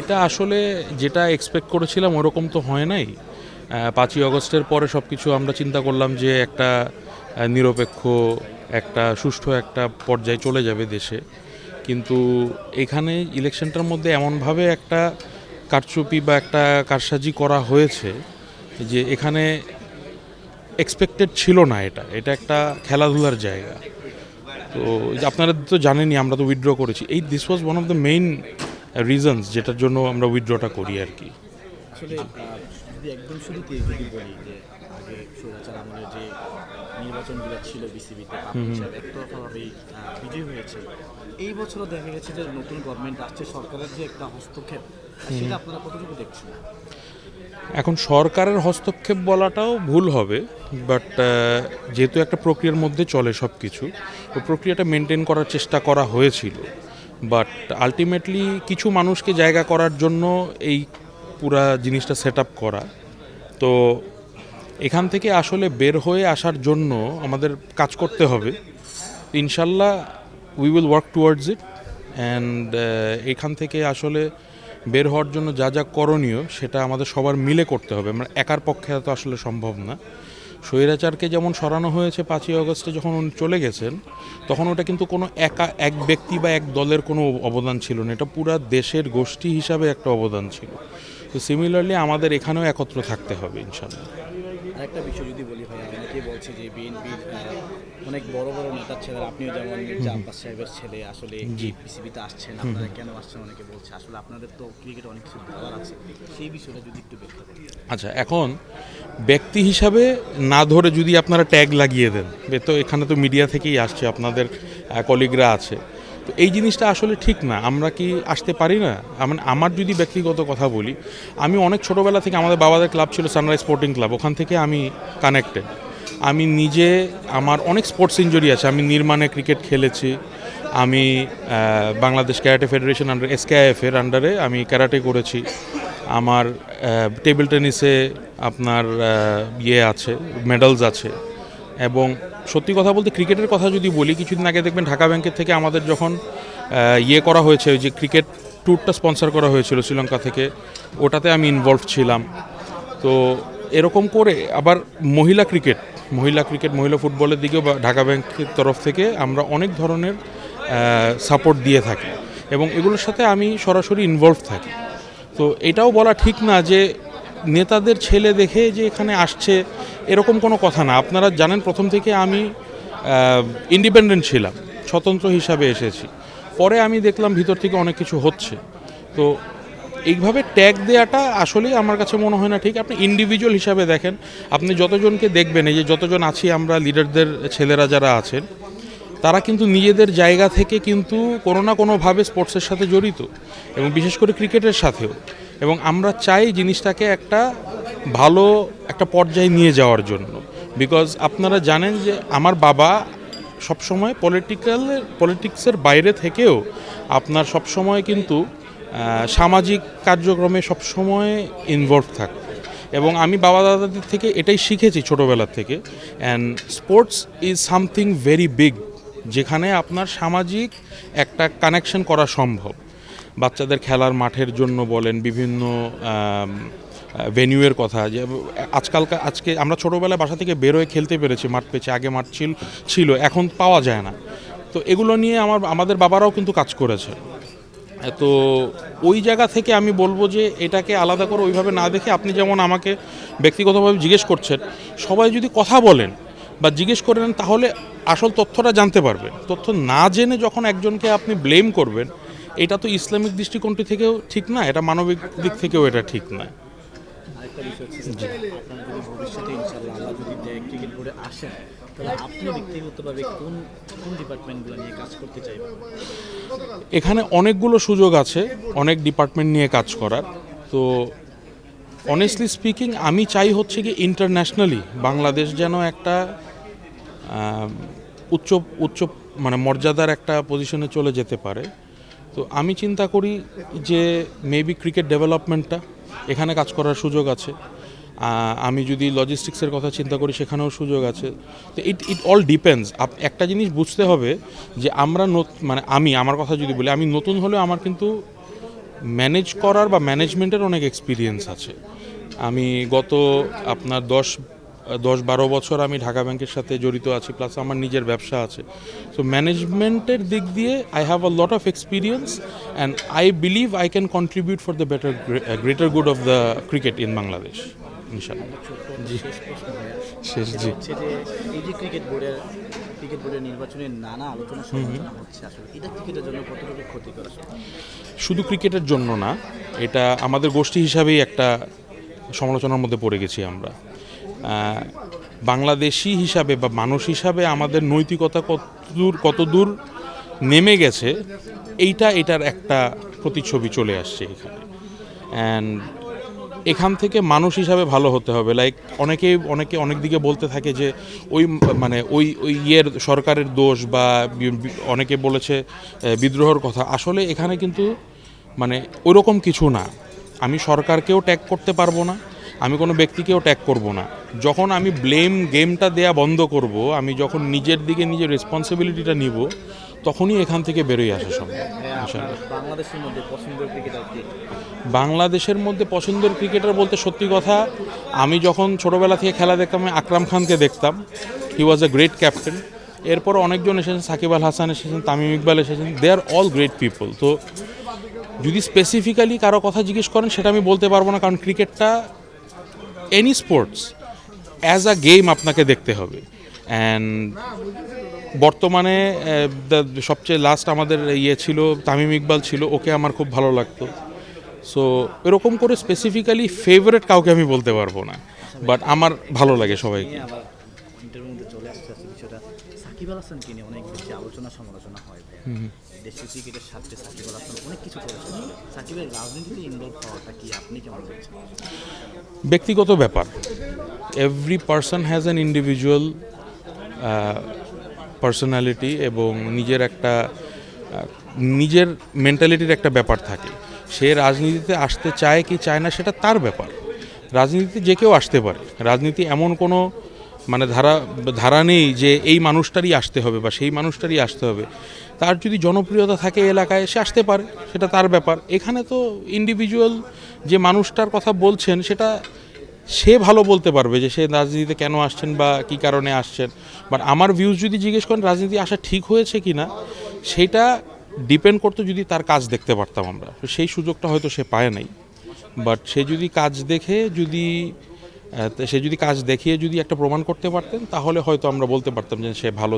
এটা আসলে যেটা এক্সপেক্ট করেছিলাম ওরকম তো হয় নাই। পাঁচই অগস্টের পরে সব কিছু আমরা চিন্তা করলাম যে একটা নিরপেক্ষ, একটা সুষ্ঠু একটা পর্যায়ে চলে যাবে দেশে। কিন্তু এখানে ইলেকশনটার মধ্যে এমনভাবে একটা কারচুপি বা একটা কারসাজি করা হয়েছে যে এখানে এক্সপেক্টেড ছিল না এটা। এটা একটা খেলাধুলার জায়গা। তো আপনারা তো জানেনই, আমরা তো উইথড্র করেছি। এই this was one of the main reasons যেটার জন্য আমরা উইথড্রটা করি আর কি। আসলে যদি একদম শুরুতে যদি বলি যে আগে সৌরাচার আমলের যে নির্বাচনগুলো ছিল বিসিবিতে একতরফাভাবেই আহ, হয়েছে। এই বছরও দেখা গেছে যে নতুন গভর্নমেন্ট আসছে সরকারের যে একটা হস্তক্ষেপ সেটা আপনারা কতটুকু দেখছেন? এখন সরকারের হস্তক্ষেপ বলাটাও ভুল হবে বাট যেহেতু একটা প্রক্রিয়ার মধ্যে চলে সব কিছু তো প্রক্রিয়াটা মেনটেন করার চেষ্টা করা হয়েছিল। বাট আলটিমেটলি কিছু মানুষকে জায়গা করার জন্য এই পুরা জিনিসটা সেট আপ করা। তো এখান থেকে আসলে বের হয়ে আসার জন্য আমাদের কাজ করতে হবে। ইনশাল্লাহ we will work towards it and এখান থেকে আসলে বের হওয়ার জন্য যা যা করণীয় সেটা আমাদের সবার মিলে করতে হবে। আমরা একার পক্ষে তো আসলে সম্ভব না। স্বৈরাচারকে যেমন সরানো হয়েছে পাঁচই অগস্টে যখন উনি চলে গেছেন, তখন ওটা কিন্তু কোনো একা, এক ব্যক্তি বা এক দলের কোনো অবদান ছিল না। এটা পুরো দেশের গোষ্ঠী হিসাবে একটা অবদান ছিল। তো সিমিলারলি আমাদের এখানেও একত্র থাকতে হবে ইনশাল্লাহ আরেকটা বিষয় যদি বলি ভাই অনেকে বলছে যে বিএনপির অনেক বড় বড় নেতার ছেলে আপনিও যেমন মির্জা আব্বাস সাহেবের ছেলে আসলে বিসিবিতে আসছেন আপনারা কেন আসছেন অনেকে বলছে আসলে আপনাদের তো ক্রিকেট অনেক কিছু বলার আছে। সেই বিষয়টা যদি একটু ব্যাখ্যা করেন। আচ্ছা এখন ব্যক্তি হিসাবে না ধরে যদি আপনারা ট্যাগ লাগিয়ে দেন তো এখানে তো মিডিয়া থেকেই আসছে আপনাদের কলিগরা আছে। তো এই জিনিসটা আসলে ঠিক না আমরা কি আসতে পারি না? মানে আমার যদি ব্যক্তিগত কথা বলি আমি অনেক ছোটোবেলা থেকে আমাদের বাবাদের ক্লাব ছিল সানরাইজ স্পোর্টিং ক্লাব ওখান থেকে আমি কানেক্টেড আমি নিজে, আমার অনেক স্পোর্টস ইঞ্জুরি আছে। আমি নির্মাণে ক্রিকেট খেলেছি। আমি Bangladesh karate federation under SKIF এর আন্ডারে আমি ক্যারাটে করেছি। আমার টেবিল টেনিসে আপনার ইয়ে আছে মেডেলস আছে। এবং সত্যি কথা বলতে ক্রিকেটের কথা যদি বলি, কিছুদিন আগে দেখবেন ঢাকা ব্যাংকের থেকে আমাদের যখন ইয়ে করা হয়েছে যে ক্রিকেট ট্যুরটা স্পন্সর করা হয়েছিল শ্রীলঙ্কা থেকে, ওটাতে আমি ইনভলভ ছিলাম। তো এরকম করে আবার মহিলা ক্রিকেট মহিলা ক্রিকেট, মহিলা ফুটবলের দিকেও বা ঢাকা ব্যাংকের তরফ থেকে আমরা অনেক ধরনের সাপোর্ট দিয়ে থাকি এবং এগুলোর সাথে আমি সরাসরি ইনভলভ থাকি। তো এটাও বলা ঠিক না যে নেতাদের ছেলে দেখে যে এখানে আসছে, এরকম কোনো কথা না। আপনারা জানেন প্রথম থেকে আমি ইন্ডিপেন্ডেন্ট ছিলাম, স্বতন্ত্র হিসাবে এসেছি। পরে আমি দেখলাম ভিতর থেকে অনেক কিছু হচ্ছে। তো এইভাবে ট্যাগ দেওয়াটা আসলেই আমার কাছে মনে হয় না, ঠিক? আপনি ইন্ডিভিজুয়াল হিসাবে দেখেন, আপনি যতজনকে দেখবেন, এই যে যতজন আছি আমরা লিডারদের ছেলেরা যারা আছেন, তারা কিন্তু নিজেদের জায়গা থেকে কিন্তু কোনো না কোনোভাবে স্পোর্টসের সাথে জড়িত এবং বিশেষ করে ক্রিকেটের সাথেও। এবং আমরা চাই জিনিসটাকে একটা ভালো একটা পর্যায়ে নিয়ে যাওয়ার জন্য। বিকজ আপনারা জানেন যে আমার বাবা সবসময় পলিটিক্যাল পলিটিক্সের বাইরে থেকেও আপনার সবসময় কিন্তু সামাজিক কার্যক্রমে সবসময় ইনভলভ থাকতো এবং আমি বাবা দাদাদের থেকে এটাই শিখেছি ছোটোবেলার থেকে। And sports is something very big যেখানে আপনার সামাজিক একটা কানেকশন করা সম্ভব। বাচ্চাদের খেলার মাঠের জন্য বলেন, বিভিন্ন ভেনিউয়ের কথা, যে আজকালকার আজকে আমরা ছোটোবেলায় বাসা থেকে বেরোয় খেলতে পেরেছি, মাঠ পেয়েছি, আগে মাঠ ছিল ছিল, এখন পাওয়া যায় না। তো এগুলো নিয়ে আমার, আমাদের বাবারাও কিন্তু কাজ করেছে। তো ওই জায়গা থেকে আমি বলব যে এটাকে আলাদা করে ওইভাবে না দেখে আপনি যেমন আমাকে ব্যক্তিগতভাবে জিজ্ঞেস করছেন, সবাই যদি কথা বলেন বা জিজ্ঞেস করে নেন তাহলে আসল তথ্যটা জানতে পারবেন তথ্য না জেনে যখন একজনকে আপনি ব্লেম করবেন, এটা তো ইসলামিক দৃষ্টিকোণটি থেকেও ঠিক না, এটা মানবিক দিক থেকেও এটা ঠিক না। আসেন এখানে অনেকগুলো সুযোগ আছে, অনেক ডিপার্টমেন্ট নিয়ে কাজ করার। তো অনেস্টলি স্পিকিং আমি চাই হচ্ছে কি ইন্টারন্যাশনালি বাংলাদেশ যেন একটা উচ্চ উচ্চ মানে মর্যাদার একটা পজিশনে চলে যেতে পারে। তো আমি চিন্তা করি যে মেবি ক্রিকেট ডেভেলপমেন্টটা এখানে কাজ করার সুযোগ আছে। আমি যদি লজিস্টিক্সের কথা চিন্তা করি, সেখানেও সুযোগ আছে। তো ইট ইট অল ডিপেন্ডস একটা জিনিস বুঝতে হবে যে আমরা মানে আমি, আমার কথা যদি বলি, আমি নতুন হলেও আমার কিন্তু ম্যানেজ করার বা ম্যানেজমেন্টের অনেক এক্সপিরিয়েন্স আছে। আমি গত আপনার দশ দশ বারো বছর আমি ঢাকা ব্যাংকের সাথে জড়িত আছি প্লাস আমার নিজের ব্যবসা আছে। সো ম্যানেজমেন্টের দিক দিয়ে I have a lot of experience and I believe I can contribute for the better greater good of the cricket in Bangladesh ইনশাল্লাহ জি। শেষ জি। এই যে ক্রিকেট বোর্ডের ক্রিকেট বোর্ডের নির্বাচনের নানা আলোচনা সমালোচনা হচ্ছে আসলে। এটা ক্রিকেটের জন্য কতটুকু ক্ষতিকর শুধু ক্রিকেটের জন্য না এটা আমাদের গোষ্ঠী হিসাবেই একটা সমালোচনার মধ্যে পড়ে গেছি আমরা। বাংলাদেশি হিসাবে বা মানুষ হিসাবে আমাদের নৈতিকতা কতদূর কতদূর নেমে গেছে এইটা এটার একটা প্রতিচ্ছবি চলে আসছে এখানে। অ্যান্ড এখান থেকে মানুষ হিসাবে ভালো হতে হবে। লাইক অনেকে অনেকে অনেক দিকে বলতে থাকে যে, ওই মানে ওই ওই ইয়ের সরকারের দোষ বা অনেকে বলেছে বিদ্রোহর কথা। আসলে এখানে কিন্তু মানে ওইরকম কিছু না। আমি সরকারকেও ট্যাগ করতে পারব না, আমি কোনো ব্যক্তিকেও ট্যাগ করব না। যখন আমি ব্লেম গেমটা দেয়া বন্ধ করব, আমি যখন নিজের দিকে নিজের রেসপন্সিবিলিটিটা নিব তখনই এখান থেকে বেরোয় আসা সম্ভব আপনার ইনশাআল্লাহ। বাংলাদেশের মধ্যে পছন্দের ক্রিকেটার বাংলাদেশের মধ্যে পছন্দের ক্রিকেটার বলতে সত্যি কথা আমি যখন ছোটোবেলা থেকে খেলা দেখতাম আমি আকরাম খানকে দেখতাম। হি ওয়াজ এ গ্রেট ক্যাপ্টেন এরপর অনেকজন এসেছেন সাকিব আল হাসান এসেছেন তামিম ইকবাল এসেছেন। They are all great people তো যদি স্পেসিফিক্যালি কারও কথা জিজ্ঞেস করেন সেটা আমি বলতে পারব না কারণ ক্রিকেটটা any sports as a game আপনাকে দেখতে হবে। অ্যান্ড বর্তমানে সবচেয়ে লাস্ট আমাদের ইয়ে ছিল তামিম ইকবাল ছিল ওকে আমার খুব ভালো লাগতো। সো এরকম করে স্পেসিফিক্যালি ফেভারেট কাউকে আমি বলতে পারব না। বাট আমার ভালো লাগে সবাইকে। নিয়ে আবার ইন্টারভিউর মধ্যে চলে আসছে আসলে বিষয়টা সাকিব আল হাসানকে নিয়ে অনেক বেশি আলোচনা সমালোচনা হয় ভাইয়া? ক্রিকেটের সাথে সাকিব আল হাসান অনেক কিছু করেছেন। সাকিবের রাজনীতিতে ইনভলভ হওয়াটা কি আপনি কেমন দেখছেন? ব্যক্তিগত ব্যাপার। Every person has an individual personality এবং নিজের একটা নিজের মেন্টালিটির একটা ব্যাপার থাকে। সে রাজনীতিতে আসতে চায় কি চায় না সেটা তার ব্যাপার। রাজনীতিতে যে কেউ আসতে পারে। রাজনীতি এমন কোনো মানে ধারা ধারা নেই যে এই মানুষটারই আসতে হবে বা সেই মানুষটারই আসতে হবে। তার যদি জনপ্রিয়তা থাকে এলাকায়, সে আসতে পারে। সেটা তার ব্যাপার। এখানে তো ইন্ডিভিজুয়াল যে মানুষটার কথা বলছেন, সেটা সে ভালো বলতে পারবে যে সে রাজনীতিতে কেন আসছেন বা কী কারণে আসছেন। বাট আমার ভিউজ যদি জিজ্ঞেস করেন, রাজনীতি আসা ঠিক হয়েছে কি না, সেটা ডিপেন্ড করতো যদি তার কাজ দেখতে পারতাম আমরা। সেই সুযোগটা হয়তো সে পায় নাই। বাট সে যদি কাজ দেখে যদি সে যদি কাজ দেখিয়ে যদি একটা প্রমাণ করতে পারতেন, তাহলে হয়তো আমরা বলতে পারতাম যে সে ভালো